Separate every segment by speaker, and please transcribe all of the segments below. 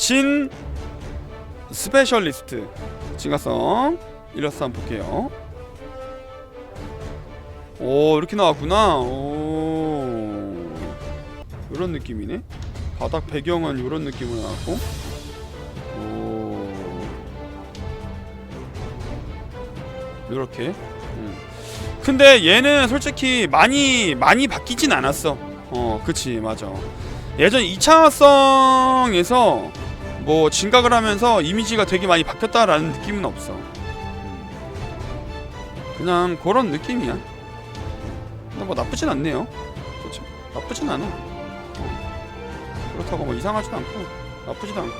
Speaker 1: 진 스페셜리스트. 진가성. 일러스트 한번 볼게요. 오 이렇게 나왔구나. 오. 이런 느낌이네. 바닥 배경은 이런 느낌으로 나왔고. 오. 이렇게. 음. 근데 얘는 솔직히 많이 많이 바뀌진 않았어. 어 그치. 맞아. 예전 2차성에서 뭐 진각을 하면서 이미지가 되게 많이 바뀌었다라는 느낌은 없어 음. 그냥 그런 느낌이야 뭐 나쁘진 않네요 그렇죠 나쁘진 않아 어. 그렇다고 뭐 이상하지도 않고 나쁘지도 않고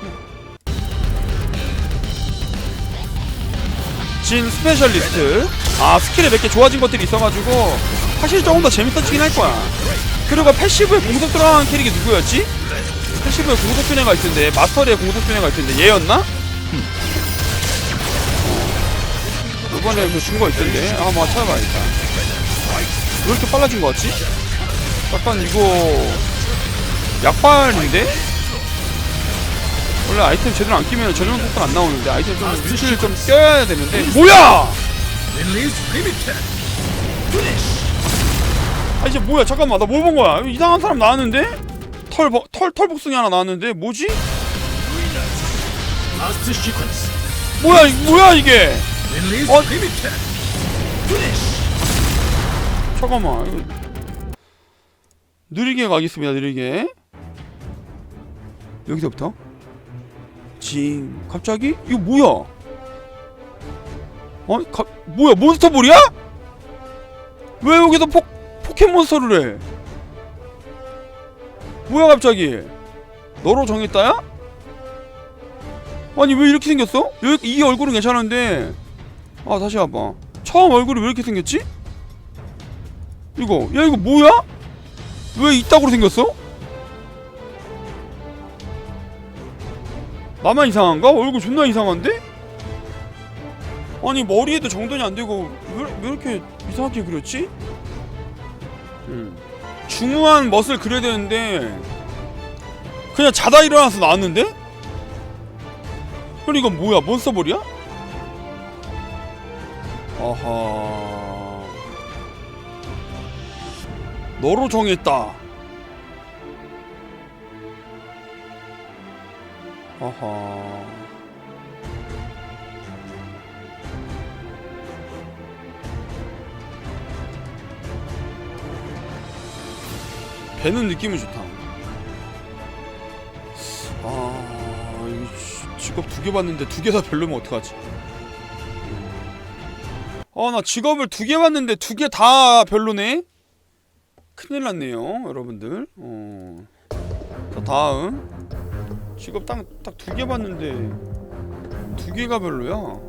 Speaker 1: 진 스페셜리스트 아 스킬에 몇 개 좋아진 것들이 있어가지고 사실 조금 더 재밌어지긴 할 거야 그리고 패시브에 공속 들어가는 캐릭이 누구였지? 패시브에 공속 변해가 있던데 마스터리에 공속 변해가 있던데 얘였나? 어. 이번에 그 준거 있던데 아, 한번 찾아봐야겠다 왜 이렇게 빨라진 거 같지? 약간 이거 약발인데? 원래 아이템 제대로 안 끼면 전용 속도 안 나오는데 아이템 좀 위치를 좀 껴야 되는데 뭐야! 아 이제 뭐야 잠깐만 나 뭘 본 거야 이상한 사람 나왔는데 털, 버- 털, 털 복숭이 하나 나왔는데 뭐지? 뭐야 이- 뭐야 이게 어? 잠깐만 느리게 가겠습니다 느리게 여기서부터 징 갑자기 이거 뭐야 어? 가, 뭐야 몬스터볼이야? 왜 여기서 포, 포켓몬스터를 해 뭐야 갑자기 너로 정했다야? 아니 왜 이렇게 생겼어? 여기, 이 얼굴은 괜찮은데 아 다시 와봐 처음 얼굴이 왜 이렇게 생겼지? 이거 야 이거 뭐야? 왜 이따구로 생겼어? 나만 이상한가? 얼굴 존나 이상한데? 아니 머리에도 정돈이 안 되고 왜, 왜 이렇게 이상하게 그렸지? 음. 중후한 멋을 그려야 되는데 그냥 자다 일어나서 나왔는데? 그럼 이건 뭐야 몬스터볼이야? 아하 너로 정했다. 아하. 배는 느낌이 좋다. 아, 직업 두 개 봤는데 두 개 다 별로면 어떡하지? 아, 나 직업을 두 개 봤는데 두 개 다 별로네? 큰일 났네요, 여러분들. 어. 자, 다음. 직업 딱두개 봤는데 두 개가 별로야.